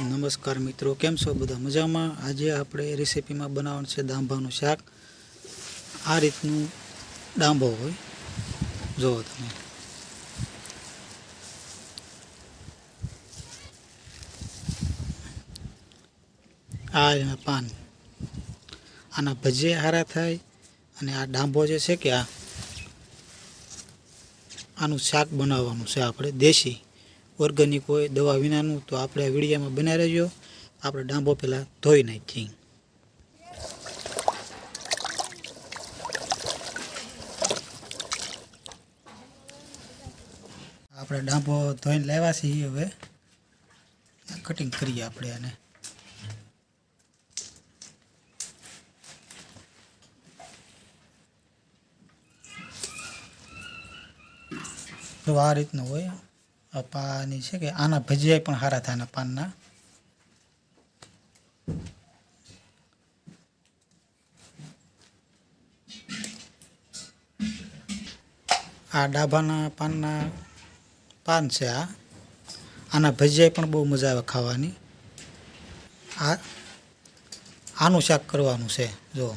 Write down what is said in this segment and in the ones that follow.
નમસ્કાર મિત્રો, કેમ છો બધા? મજામાં? આજે આપણે રેસીપીમાં બનાવવાનું છે દાંભાનું શાક. આ રીતનું ડાંભો હોય. જુઓ તમે. આ એના પાન. આના ભજીયા હારા થાય અને આ ડાંભો જે છે કે આ, આનું શાક બનાવવાનું છે આપણે, દેશી. ઓર્ગેનિક હોય, દવા વિનાનું, તો આપણે વિડીયામાં બનાવી રહેજો. આપણે ડાંબો પહેલાં ધોઈ નાખીએ. આપણે ડાંબો ધોઈને લાવ્યા છીએ હવે. કટિંગ કરીએ આપણે આને. તો આ રીતનું હોય. પાની છે કે આના ભજીયા પણ સારા થાય આના પાનના. આ ડાભાના પાનના પાન છે આ. આના ભજીયા પણ બહુ મજા આવે ખાવાની. આ, આનું શાક કરવાનું છે જો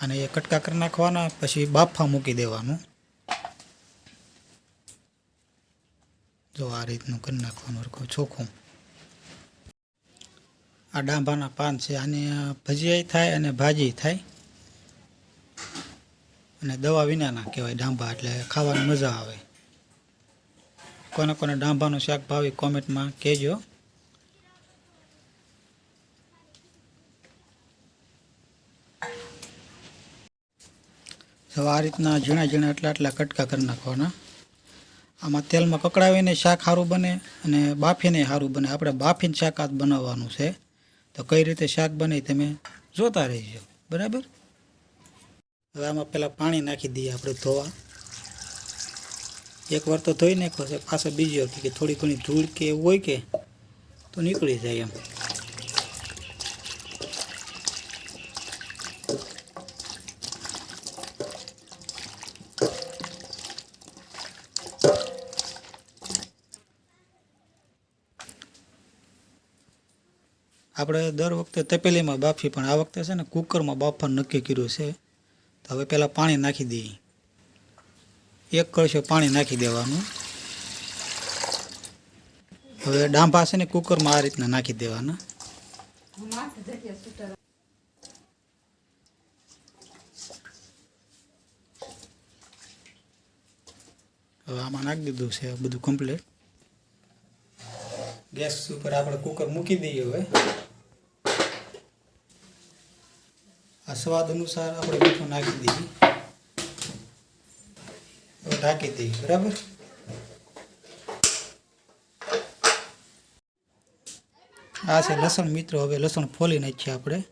અને એ કટકા કરી નાખવાના, પછી બાફા મૂકી દેવાનું. જો આ રીતનું કરી નાખવાનું, રખો ચોખ્ખું. આ ડાંભાના પાન છે, આને ભજીયા થાય અને ભાજી થાય. અને દવા વિનાના કહેવાય ડાંભા, એટલે ખાવાની મજા આવે. કોને કોને ડાંભાનું શાક ભાવે કોમેન્ટમાં કહેજો. તો આ રીતના ઝીણા ઝીણા એટલા એટલા કટકા કરી નાખવાના. આમાં તેલમાં કકડાવીને શાક સારું બને અને બાફીને સારું બને. આપણે બાફીને શાક આજ બનાવવાનું છે. તો કઈ રીતે શાક બને તમે જોતા રહીજો. બરાબર? હવે આમાં પહેલાં પાણી નાખી દઈએ આપણે ધોવા. એકવાર તો ધોઈ નાખો છે. પાછો બીજી વાર કે થોડી ઘણી ધૂળ કે એવું હોય કે તો નીકળી જાય એમ. આપણે દર વખતે તપેલીમાં બાફી પણ આ વખતે છે ને કુકરમાં બાફવાનું નક્કી કર્યું છે. તો હવે પહેલાં પાણી નાખી દઈએ. એક કળશો પાણી નાખી દેવાનું. હવે ડાંભા છે ને કુકરમાં આ રીતના નાખી દેવાના. હવે આમાં નાખી દીધું છે, બધું કમ્પ્લીટ ગેસ ઉપર આપણે કુકર મૂકી દઈએ હવે આ સ્વાદ અનુસાર આપણે મીઠું નાખી દઈએ. ઢાંકી દઈએ, બરાબર? આ છે લસણ મિત્રો, હવે લસણ ફોલી નાખીએ આપણે.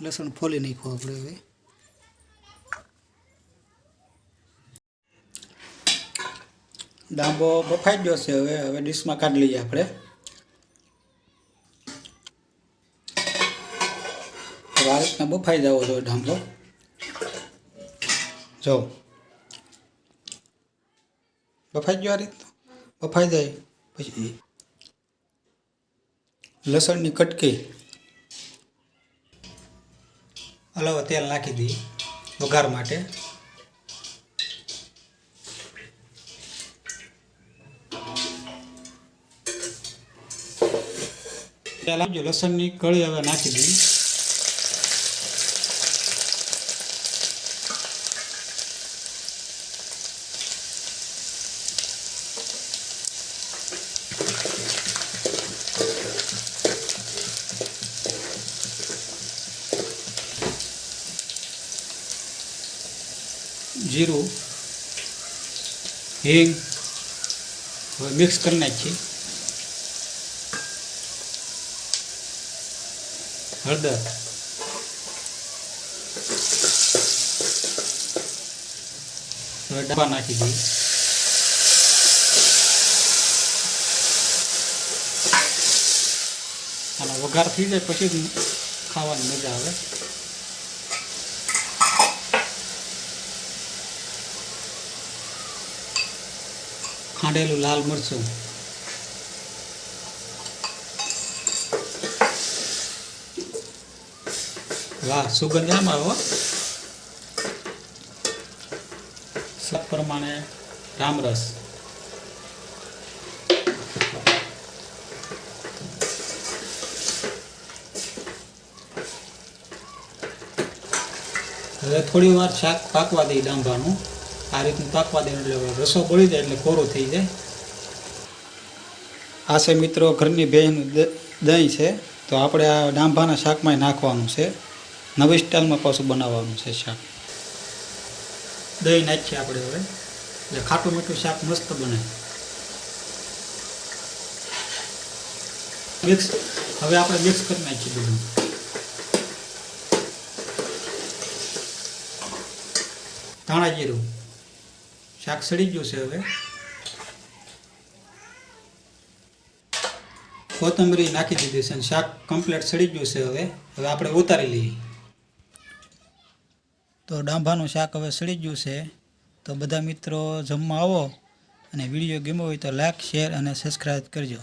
લસણ ફોલી નાખો આપણે હવે. ડાંબો બફાઈ ગયો છે હવે હવે ડીશમાં કાઢી લઈએ આપણે. આ રીતના બફાઈ જવો જોઈએ ડાંબો જો. બફાઈ ગયો આ રીતના બફાઈ જાય. પછી લસણની કટકી. હલાવો, તેલ નાખી દઈએ વઘાર માટે. તેલ આપજો લસણની કળી હવે નાખી દઈએ જીરું હિંગ હવે મિક્સ કરી નાખીએ હળદર હવે ડાબા નાખી દઈએ. આનો વઘાર થઈ જાય પછી ખાવાની મજા આવે. ખાંડેલું લાલ મરચું. વાહ સુગંધ આમ આવે. સ્વાદ પ્રમાણે રામરસ હવે થોડી વાર શાક પાકવા દઈ ડાંભાનું. આ રીતનું પાકવા દે એટલે રસો બળી જાય એટલે કોરો થઈ જાય. આ છે મિત્રો ઘરની ભેંસનું દ- દહીં છે. તો આપણે આ ડાંભાના શાકમાં નાખવાનું છે. નવી સ્ટાઇલમાં પાછું બનાવવાનું છે શાક. દહીં નાખીએ આપણે હવે. એટલે ખાટું મીઠું શાક મસ્ત બને. મિક્સ, હવે આપણે મિક્સ કરી નાખીએ બધું. ધાણા જીરું. શાક સડી ગયું છે હવે. કોથમરી નાખી દીધી છે અને શાક કમ્પ્લીટ સડી ગયું છે હવે. હવે આપણે ઉતારી લઈએ. તો ડાંભાનું શાક હવે સડી ગયું છે. તો બધા મિત્રો જમવા આવો અને વીડિયો ગમ્યો હોય તો લાઈક શેર અને સબસ્ક્રાઈબ કરજો.